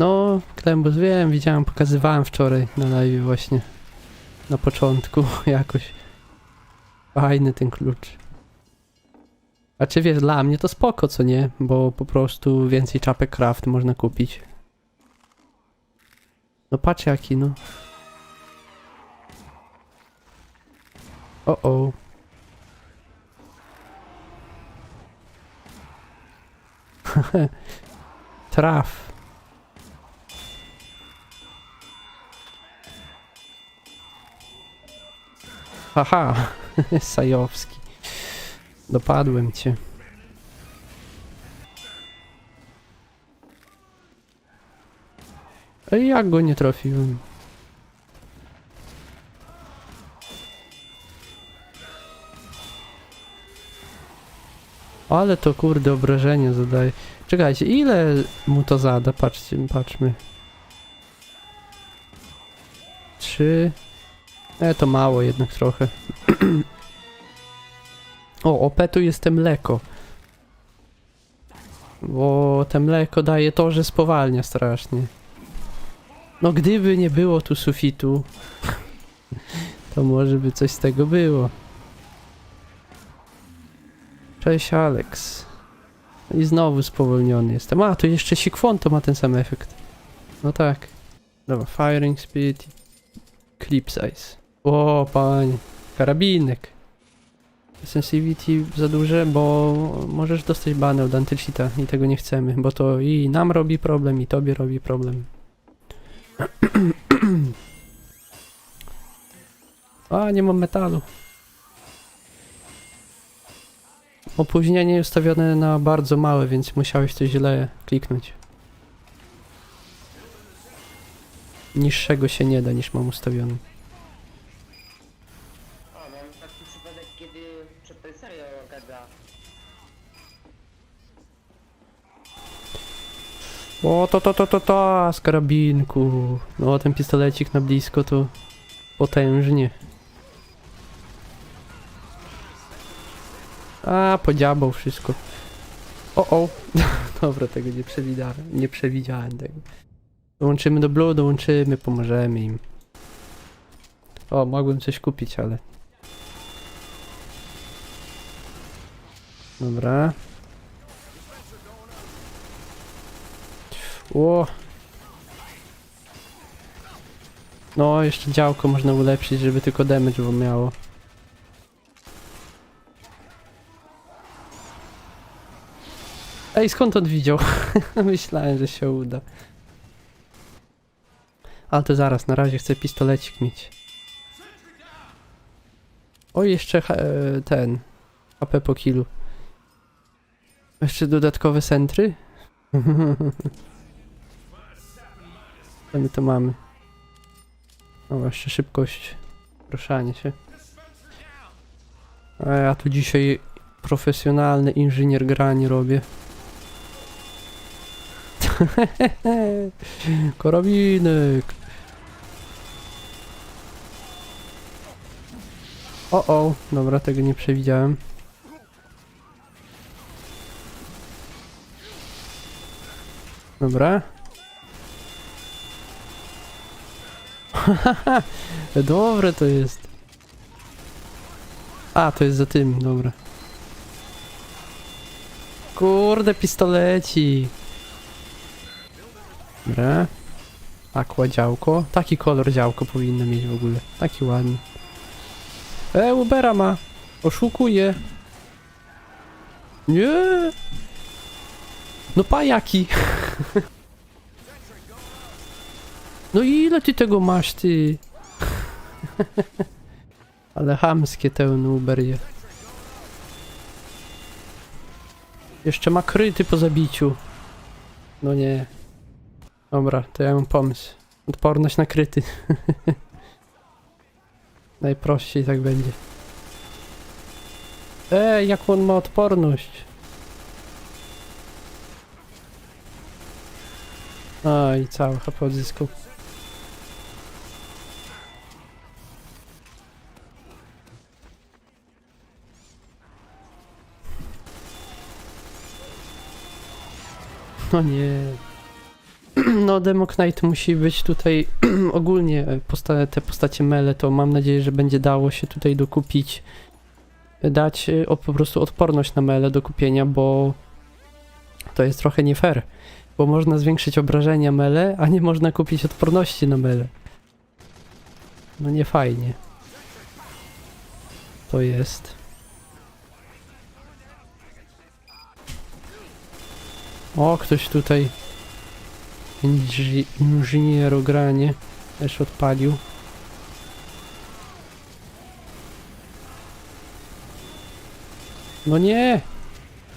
No, Klembus wiem, widziałem, pokazywałem wczoraj na live właśnie. Na początku jakoś. Fajny ten klucz. A czy wiesz, dla mnie to spoko, co nie? Bo po prostu więcej czapek craft można kupić. No patrz jaki, no. O o. Traf. Haha, Sajowski. Dopadłem cię. Ej, jak go nie trafiłem? Ale to kurde obrażenie zadaje. Czekajcie, ile mu to zada? Patrzcie, patrzmy. Trzy. E, to mało jednak trochę. o, OP tu jest mleko. Bo te mleko daje to, że spowalnia strasznie. No gdyby nie było tu sufitu, to może by coś z tego było. Cześć Alex. I znowu spowolniony jestem. A, tu jeszcze Sikwon to ma ten sam efekt. No tak. Dobra, firing speed. Clip size. O, panie. Karabinek. Sensitivity za duże, bo możesz dostać banę od Antylshita i tego nie chcemy, bo to i nam robi problem, i tobie robi problem. A, nie mam metalu. Opóźnienie ustawione na bardzo małe, więc musiałeś to źle kliknąć. Niższego się nie da niż mam ustawiony. O, to, to, to, to, to, z karabinku. No, ten pistolecik na blisko to potężnie. A, podziabał wszystko. O, o. Dobra, tego nie przewidziałem. Nie przewidziałem tego. Dołączymy do Blue, dołączymy, pomożemy im. O, mogłem coś kupić, ale... Dobra. O! No, jeszcze działko można ulepszyć, żeby tylko damage było miało. Ej, skąd on widział? Myślałem, że się uda. Ale to zaraz, na razie chcę pistolecik mieć. O, jeszcze e, ten. AP po kilu. Jeszcze dodatkowe sentry? Co my to mamy? O, jeszcze szybkość. Proszanie się. A ja tu dzisiaj profesjonalny inżynier grani robię. Karabinek. O, o, dobra, tego nie przewidziałem. Dobra. Dobre to jest. A, to jest za tym, dobra. Kurde, pistoleci. Dobra. Aqua działko. Taki kolor działko powinno mieć w ogóle. Taki ładny. E, Ubera ma. Oszukuje. Nie. No pajaki. No ile ty tego masz, ty? Ale chamskie ten Uber je. Jeszcze ma kryty po zabiciu. No nie. Dobra, to ja mam pomysł. Odporność na kryty. Najprościej tak będzie. Ej, jak on ma odporność? A i cały HP odzyskał. No nie. no Demok Knight musi być tutaj ogólnie e, posta te postacie mele, to mam nadzieję, że będzie dało się tutaj dokupić, dać e, po prostu odporność na mele do kupienia, bo to jest trochę nie fair, bo można zwiększyć obrażenia mele, a nie można kupić odporności na mele. No nie fajnie. To jest. O, ktoś tutaj Inży- inżynierogranie też odpalił. No nie!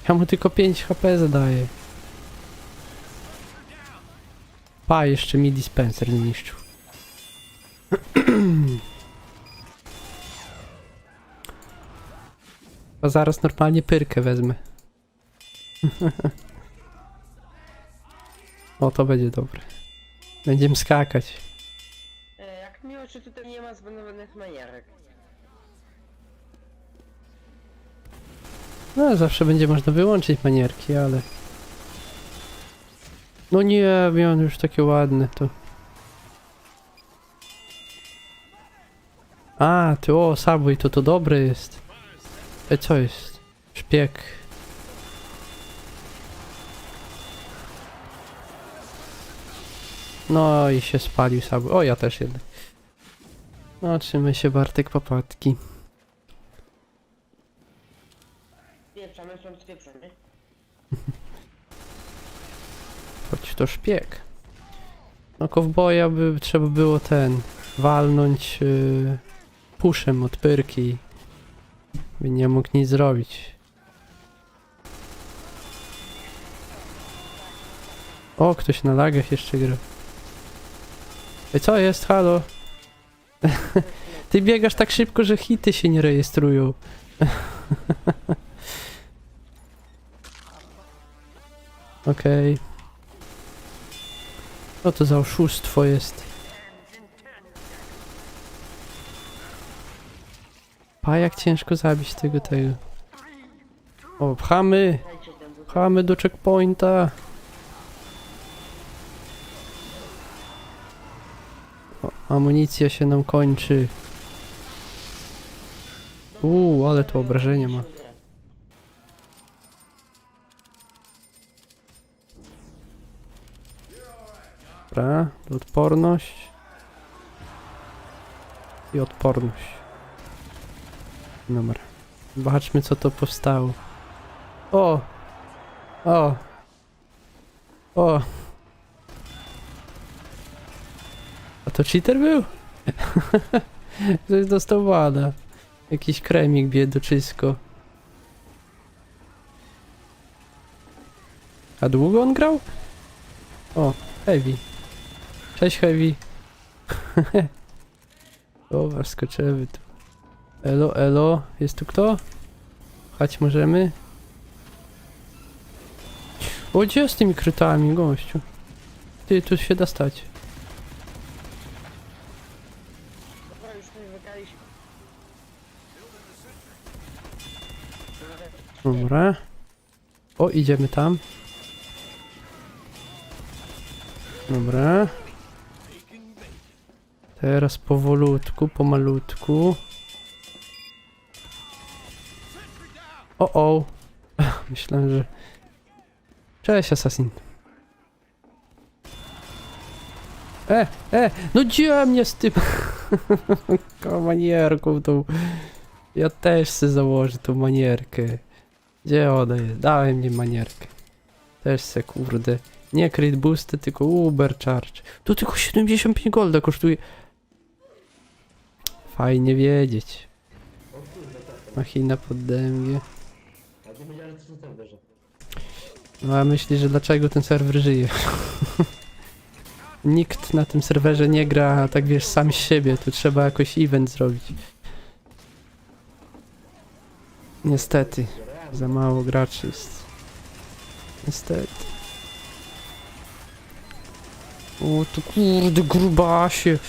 Ja mu tylko 5 HP zadaję. Pa, jeszcze mi dispenser zniszczył. A zaraz normalnie pyrkę wezmę. o, to będzie dobre. Będziemy skakać. E, jak miło, że tutaj nie ma zbanowanych manierek. No, zawsze będzie można wyłączyć manierki, ale... No nie, miałem już takie ładne, to... A, ty o, Subway, to to dobre jest. E, co jest? Szpieg. No i się spalił Subway. O, ja też jednak. No, trzymaj się Bartek Papatki. Pieprzamy, są spieprzony. Choć to szpieg. No kowboja by trzeba było ten walnąć yy, puszem od pyrki. By nie mógł nic zrobić. O, ktoś na lagach jeszcze gra. Co jest? Halo? Ty biegasz tak szybko, że hity się nie rejestrują. Okej. Co to za oszustwo jest? Pa, jak ciężko zabić tego tego. O, pchamy! Pchamy do checkpointa! Amunicja się nam kończy. Uuu, ale to obrażenie ma. Dobra, odporność. I odporność. Dobra. Zobaczmy co to powstało. O! O! O! To cheater był? Ktoś dostał wada. Jakiś kremik biedoczysko. A długo on grał? O, Heavy. Cześć Heavy. Dobra, skoczymy tu. Elo, elo. Jest tu kto? Chać możemy? O, gdzie z tymi krytami, gościu? Ty, tu się da stać. Dobra. O, idziemy tam. Dobra. Teraz powolutku, pomalutku. O, o. Myślałem, że... Cześć, Assassin. E, e, no gdzie mnie z tym Tą manierką tą... Ja też chcę założyć tą manierkę. Gdzie ona jest? Dałem mi manierkę. Też se kurde. Nie crit boosty, tylko Uber Charge. To tylko 75 golda kosztuje. Fajnie wiedzieć. Machina pod DMG. No a myślisz, że dlaczego ten serwer żyje? Nikt na tym serwerze nie gra, tak wiesz, sam siebie. Tu trzeba jakoś event zrobić. Niestety. Za mało graczy jest. Niestety. O, to kurde, grubasie.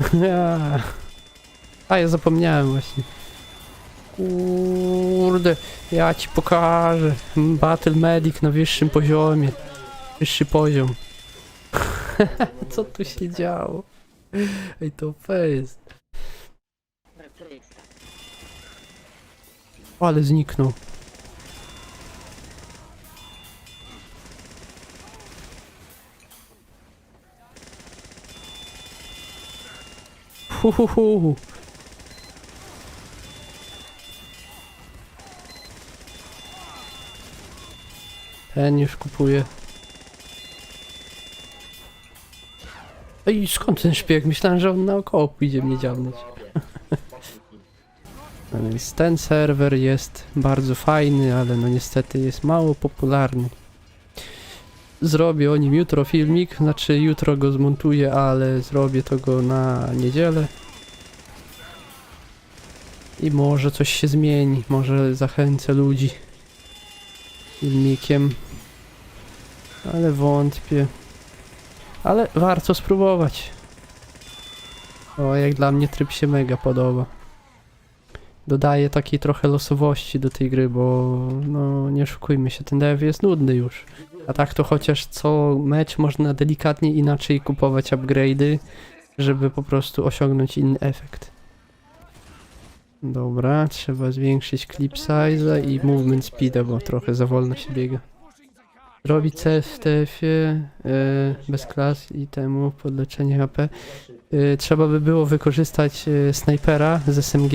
A, ja zapomniałem właśnie. Kurde, ja ci pokażę. Battle Medic na wyższym poziomie. Wyższy poziom. Co tu się działo? Ej, to fest. Dobra, który jest? Ale zniknął. Hu, hu, hu. Ten już kupuje. Ej, skąd ten szpieg? Myślałem, że on naokoło pójdzie mnie dziabnąć. No więc ten serwer jest bardzo fajny, ale no niestety jest mało popularny. Zrobię o nim jutro filmik, znaczy jutro go zmontuję, ale zrobię to go na niedzielę. I może coś się zmieni, może zachęcę ludzi filmikiem. Ale wątpię. Ale warto spróbować. O, jak dla mnie tryb się mega podoba dodaje takiej trochę losowości do tej gry, bo no nie oszukujmy się, ten dev jest nudny już. A tak to chociaż co mecz można delikatnie inaczej kupować upgrade'y, żeby po prostu osiągnąć inny efekt. Dobra, trzeba zwiększyć clip size i movement speeda, bo trochę za wolno się biega. Robić C w TF-ie e, bez klas i temu podleczenie HP. Y, trzeba by było wykorzystać y, snajpera z SMG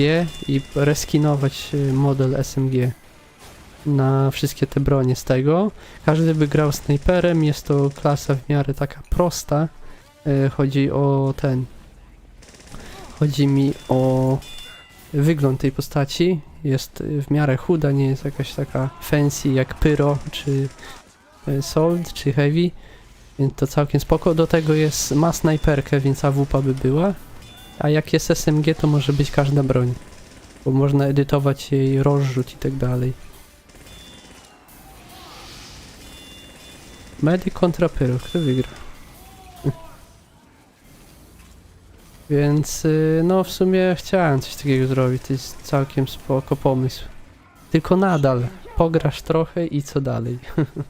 i reskinować model SMG na wszystkie te bronie z tego. Każdy by grał snajperem, jest to klasa w miarę taka prosta. Chodzi o ten. Chodzi mi o wygląd tej postaci. Jest w miarę chuda, nie jest jakaś taka fancy jak Pyro, czy Sold, czy Heavy. Więc to całkiem spoko. Do tego jest, ma snajperkę, więc AWP by była. A jak jest SMG, to może być każda broń. Bo można edytować jej rozrzut i tak dalej. Medic kontra Pyro, kto wygra? Więc y, no w sumie chciałem coś takiego zrobić, to jest całkiem spoko pomysł. Tylko nadal, pograsz trochę i co dalej?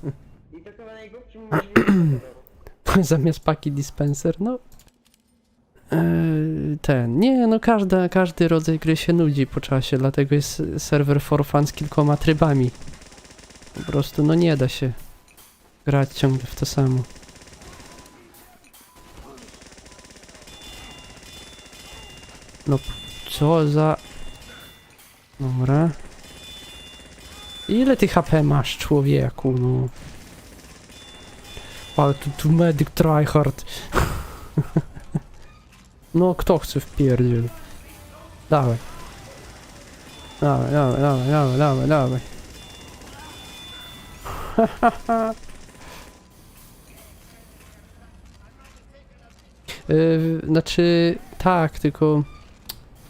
I to chyba najgłupszy możliwy Zamiast paki dispenser, no. Eee, ten. Nie, no każda, każdy rodzaj gry się nudzi po czasie, dlatego jest serwer for fun z kilkoma trybami. Po prostu, no nie da się grać ciągle w to samo. No, co za... Dobra. Ile ty HP masz, człowieku, no? Ale tu, tu medyk tryhard. no, kto chce w pierdziel? Dawaj. Dawaj, dawaj, dawaj, dawaj, dawaj, dawaj. Yy, znaczy, tak, tylko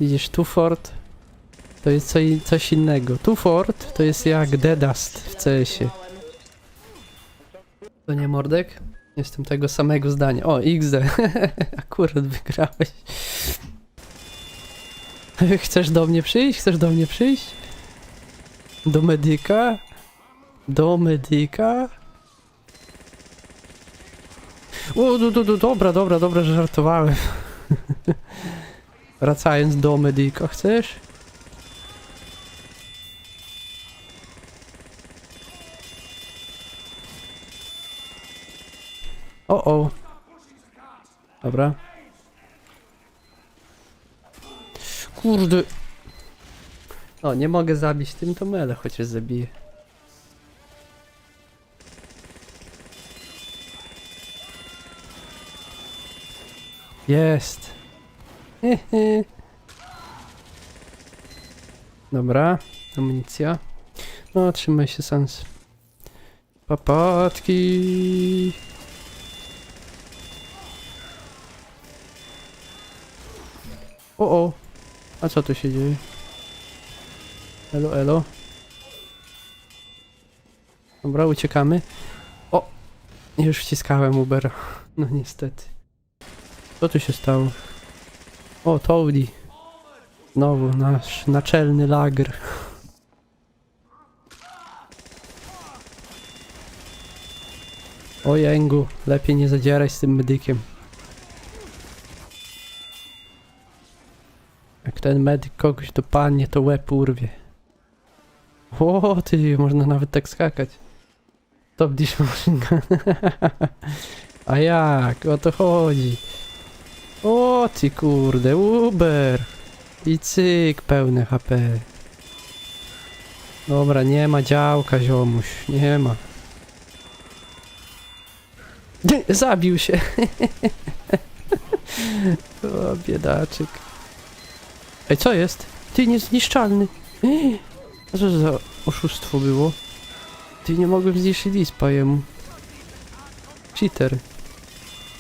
widzisz, tu fort to jest co, i- coś innego. Tu fort to jest jak Dedast w CS-ie. To nie mordek? Jestem tego samego zdania. O, XD. Akurat wygrałeś. Chcesz do mnie przyjść? Chcesz do mnie przyjść? Do medyka? Do medyka? O, do, do, do, dobra, dobra, dobra, że żartowałem. Wracając do medyka, chcesz? O, o. Dobra. Kurde. O, nie mogę zabić tym, to mele chociaż zabiję. Jest. Dobra, amunicja. No, trzymaj się, Sans. Papatki. O, o. A co tu się dzieje? Elo, elo. Dobra, uciekamy. O! Już wciskałem Ubera. No niestety. Co tu się stało? O, Toady. Znowu nasz naczelny lager. O jęgu, lepiej nie zadzieraj z tym medykiem. Ten medyk kogoś dopadnie, to łeb urwie. O, ty, można nawet tak skakać. Top dish. A jak? O to chodzi. O ty kurde, Uber. I cyk, pełne HP. Dobra, nie ma działka, ziomuś. Nie ma. Zabił się. o, biedaczek. Ej, co jest? Ty niezniszczalny. Ej, A co za oszustwo było? Ty nie mogłem zniszczyć dispa jemu. Cheater.